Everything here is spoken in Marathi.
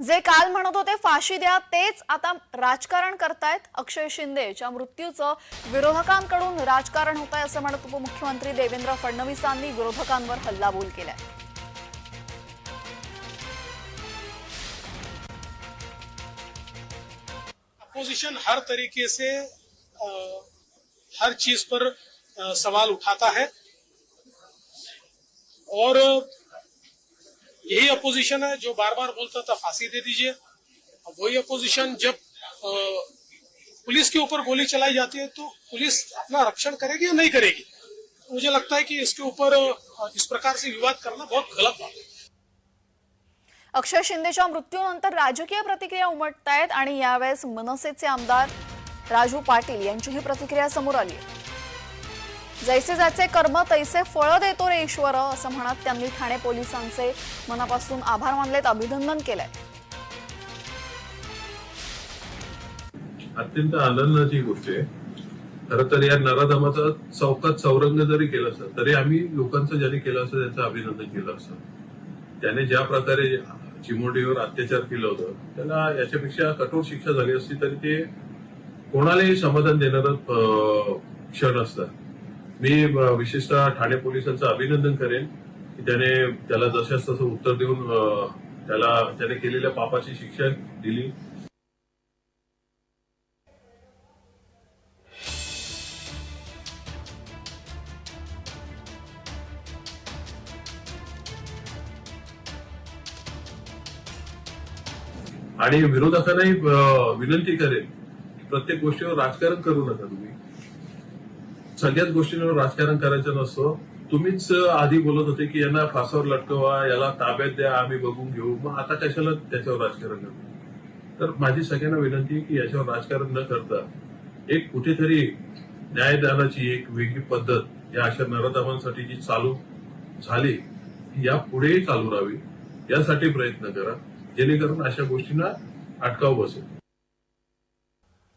जे काल म्हणत होते फाशी द्या तेच आता राजकारण करतायत. अक्षय शिंदे शिंदेच्या मृत्यूचं विरोधकांकडून राजकारण होत आहे असं म्हणत उपमुख्यमंत्री देवेंद्र फडणवीसांनी विरोधकांवर हल्लाबोल केलाय. अपोजिशन हर तरीके से आ, हर चीज पर आ, सवाल उठाता है। और यही अपोजिशन है जो बार बार बोलता था फांसी दे दीजिए। वही अपोजिशन जब पुलिस के ऊपर गोली चलाई जाती है तो पुलिस अपना रक्षण करेगी या नहीं करेगी? मुझे लगता है कि इसके ऊपर इस प्रकार से विवाद करना बहुत गलत बात है। अक्षय शिंदेच्या मृत्यूनंतर राजकीय प्रतिक्रिया उमटतायत आणि यावेळेस मनसेचे आमदार राजू पाटील यांचीही प्रतिक्रिया समोर आली आहे. जैसे जायचे कर्म तैसे फळ देतो रे ईश्वर असं म्हणत त्यांनी ठाणे पोलिसांचे मनापासून आभार मानलेत अभिनंदन केलंय. अत्यंत आनंदाची गोष्ट आहे. खर तर या नराधमाचा चौकात सौरंग जरी केला असतं तरी आम्ही लोकांचं ज्यांनी केलं असतं त्याचं अभिनंदन केलं असतं त्याने ज्या प्रकारे चिमोडीवर अत्याचार केलं होतं त्याला याच्यापेक्षा कठोर शिक्षा झाली असती तरी ते कोणालाही समाधान देणारं अं, क्षण असतात. मी विशेषतः ठाणे पोलिसांचं अभिनंदन करेन की त्याने त्याला जशास तसं उत्तर देऊन त्याला त्याने केलेल्या पापाची शिक्षा दिली. आणि विरोधकांनाही विनंती करेन की प्रत्येक गोष्टीवर राजकारण करू नका तुम्ही. सगळ्याच गोष्टींवर राजकारण करायचं नसतं. तुम्हीच आधी बोलत होते की यांना फासावर लटकवा याला ताब्यात द्या आम्ही बघून घेऊ. मग आता कशाला त्याच्यावर राजकारण करतो तर माझी सगळ्यांना विनंती आहे की याच्यावर राजकारण न करता एक कुठेतरी न्यायदानाची एक वेगळी पद्धत या अशा नरदमांसाठी जी चालू झाली या पुढेही चालू राहावी. यासाठी प्रयत्न करा. जेणेकरून अशा गोष्टींना अटकाव बसेल.